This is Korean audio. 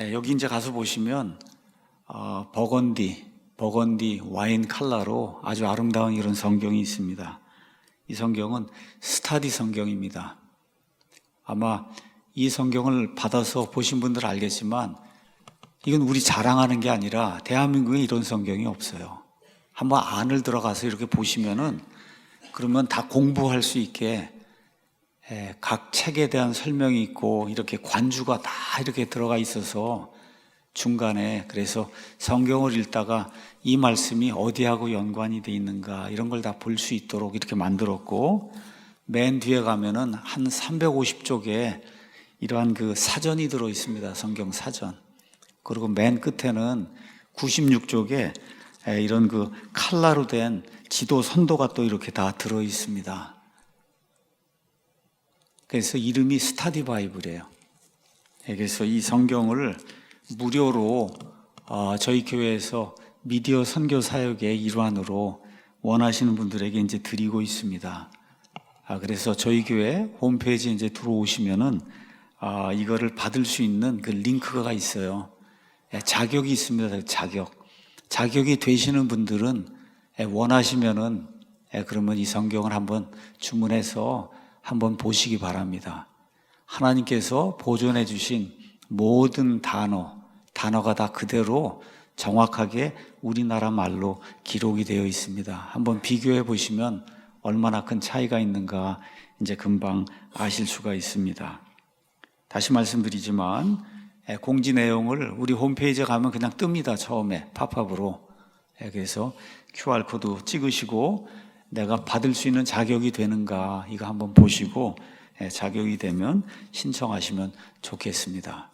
예, 여기 이제 가서 보시면 어, 버건디, 버건디 와인 칼라로 아주 아름다운 이런 성경이 있습니다. 이 성경은 스타디 성경입니다. 아마 이 성경을 받아서 보신 분들 알겠지만 이건 우리 자랑하는 게 아니라 대한민국에 이런 성경이 없어요. 한번 안을 들어가서 이렇게 보시면은 그러면 다 공부할 수 있게 예, 각 책에 대한 설명이 있고 이렇게 관주가 다 이렇게 들어가 있어서 중간에 그래서 성경을 읽다가 이 말씀이 어디하고 연관이 돼 있는가 이런 걸 다 볼 수 있도록 이렇게 만들었고 맨 뒤에 가면은 한 350쪽에 이러한 그 사전이 들어 있습니다. 성경 사전. 그리고 맨 끝에는 96쪽에 이런 그 칼라로 된 지도 선도가 또 이렇게 다 들어 있습니다. 그래서 이름이 스타디 바이블이에요. 예, 그래서 이 성경을 무료로 어, 저희 교회에서 미디어 선교 사역의 일환으로 원하시는 분들에게 이제 드리고 있습니다. 아, 그래서 저희 교회 홈페이지 이제 들어오시면은 아, 이거를 받을 수 있는 그 링크가 있어요. 예, 자격이 있습니다. 자격. 자격이 되시는 분들은 예, 원하시면은 예, 그러면 이 성경을 한번 주문해서 한번 보시기 바랍니다. 하나님께서 보존해 주신 모든 단어, 단어가 다 그대로 정확하게 우리나라 말로 기록이 되어 있습니다. 한번 비교해 보시면 얼마나 큰 차이가 있는가 이제 금방 아실 수가 있습니다. 다시 말씀드리지만 예, 공지 내용을 우리 홈페이지에 가면 그냥 뜹니다. 처음에 팝업으로. 예, 그래서 QR코드 찍으시고 내가 받을 수 있는 자격이 되는가 이거 한번 보시고 예, 자격이 되면 신청하시면 좋겠습니다.